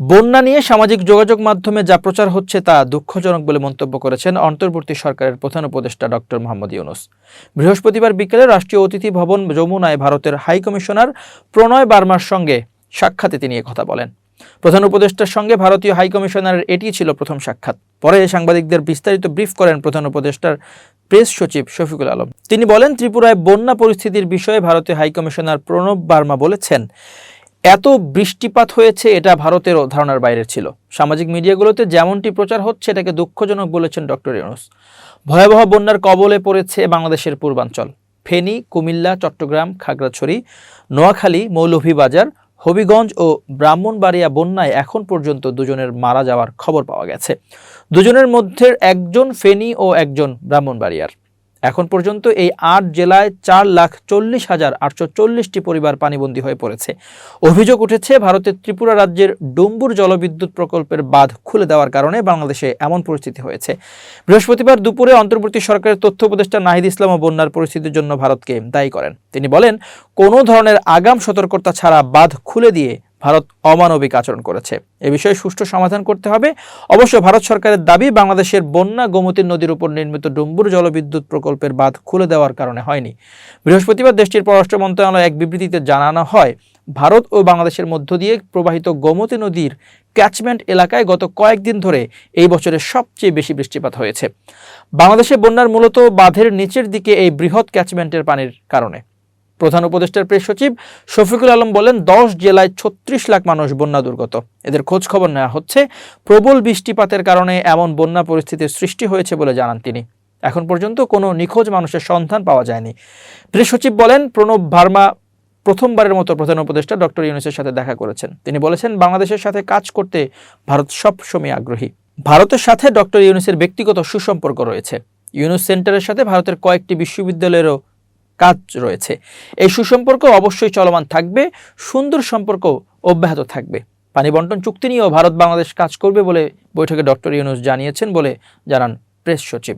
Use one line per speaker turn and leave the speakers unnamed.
বন্যা নিয়ে সামাজিক যোগাযোগ মাধ্যমে যা প্রচার হচ্ছে তা দুঃখজনক বলে মন্তব্য করেছেন অন্তর্বর্তী সরকারের প্রধান উপদেষ্টা ডক্টর মোহাম্মদ ইউনুস। বৃহস্পতিবার বিকেলে রাষ্ট্রীয় অতিথি ভবন যমুনায় ভারতের হাই কমিশনার প্রণয় বার্মার সঙ্গে সাক্ষাতে তিনি কথা বলেন। প্রধান উপদেষ্টার সঙ্গে ভারতীয় হাই কমিশনারের এটি ছিল প্রথম সাক্ষাৎ। পরে সাংবাদিকদের বিস্তারিত ব্রিফ করেন প্রধান উপদেষ্টার প্রেস সচিব শফিকুল আলম। তিনি বলেন, ত্রিপুরায় বন্যা পরিস্থিতির বিষয়ে ভারতীয় হাই কমিশনার প্রণব বার্মা বলেছেন এত বৃষ্টিপাত হয়েছে, এটা ভারতেরও ধারণার বাইরে ছিল। সামাজিক মিডিয়াগুলোতে যেমনটি প্রচার হচ্ছে, এটাকে দুঃখজনক বলেছেন ডক্টর ইউনুস। ভয়াবহ বন্যার কবলে পড়েছে বাংলাদেশের পূর্বাঞ্চল। ফেনী, কুমিল্লা, চট্টগ্রাম, খাগড়াছড়ি, নোয়াখালী, মৌলভীবাজার, হবিগঞ্জ ও ব্রাহ্মণবাড়িয়া বন্যায় এখন পর্যন্ত দুজনের মারা যাওয়ার খবর পাওয়া গেছে। দুজনের মধ্যে একজন ফেনী ও একজন ব্রাহ্মণবাড়িয়ার। এখন পর্যন্ত এই আট জেলায় চার লাখ চল্লিশ হাজার আটশো চল্লিশটি পরিবার পানিবন্দী হয়ে পড়েছে। অভিযোগ উঠেছে, ভারতের ত্রিপুরা রাজ্যের ডুম্বুর জলবিদ্যুৎ প্রকল্পের বাঁধ খুলে দেওয়ার কারণে বাংলাদেশে এমন পরিস্থিতি হয়েছে। বৃহস্পতিবার দুপুরে অন্তর্বর্তী সরকারের তথ্য উপদেষ্টা নাহিদ ইসলাম ও বন্যার পরিস্থিতির জন্য ভারতকে দায়ী করেন। তিনি বলেন, কোনো ধরনের আগাম সতর্কতা ছাড়া বাঁধ খুলে দিয়ে ভারত অমানবিক আচরণ করেছে। এ বিষয়ে সুষ্ঠু সমাধান করতে হবে। অবশ্য ভারত সরকারের দাবি, বাংলাদেশের বন্যা গোমতী নদীর উপর নির্মিত ডুম্বুর জলবিদ্যুৎ প্রকল্পের বাঁধ খুলে দেওয়ার কারণে হয়নি। বৃহস্পতিবার দেশটির পররাষ্ট্র মন্ত্রণালয় এক বিবৃতিতে জানানো হয়, ভারত ও বাংলাদেশের মধ্য দিয়ে প্রবাহিত গোমতী নদীর ক্যাচমেন্ট এলাকায় গত কয়েকদিন ধরে এই বছরের সবচেয়ে বেশি বৃষ্টিপাত হয়েছে। বাংলাদেশে বন্যার মূলত বাঁধের নিচের দিকে এই বৃহৎ ক্যাচমেন্টের পানির কারণে। প্রধান উপদেষ্টার প্রেস সচিব শফিকুল আলম বলেন, দশ জেলায় ছত্রিশ লাখ মানুষ বন্যা দুর্গত। এদের খোঁজ খবর নেওয়া হচ্ছে। প্রবল বৃষ্টিপাতের কারণে এমন বন্যা পরিস্থিতির সৃষ্টি হয়েছে বলে জানান তিনি। এখন পর্যন্ত কোনো নিখোঁজ মানুষের সন্ধান পাওয়া যায়নি। প্রেস সচিব বলেন, প্রণব ভার্মা প্রথমবারের মতো প্রধান উপদেষ্টা ডক্টর ইউনুসের সাথে দেখা করেছেন। তিনি বলেছেন, বাংলাদেশের সাথে কাজ করতে ভারত সবসময় আগ্রহী। ভারতের সাথে ডক্টর ইউনুসের ব্যক্তিগত সুসম্পর্ক রয়েছে। ইউনুস সেন্টারের সাথে ভারতের কয়েকটি বিশ্ববিদ্যালয়েরও কাজ রয়েছে। এই সুসম্পর্ক অবশ্যই চলমান থাকবে, সুন্দর সম্পর্ক অব্যাহত থাকবে। পানি বন্টন চুক্তি নিয়েও ভারত বাংলাদেশ কাজ করবে বলে বৈঠকে ডক্টর ইউনুস জানিয়েছেন বলে জানান প্রেস সচিব।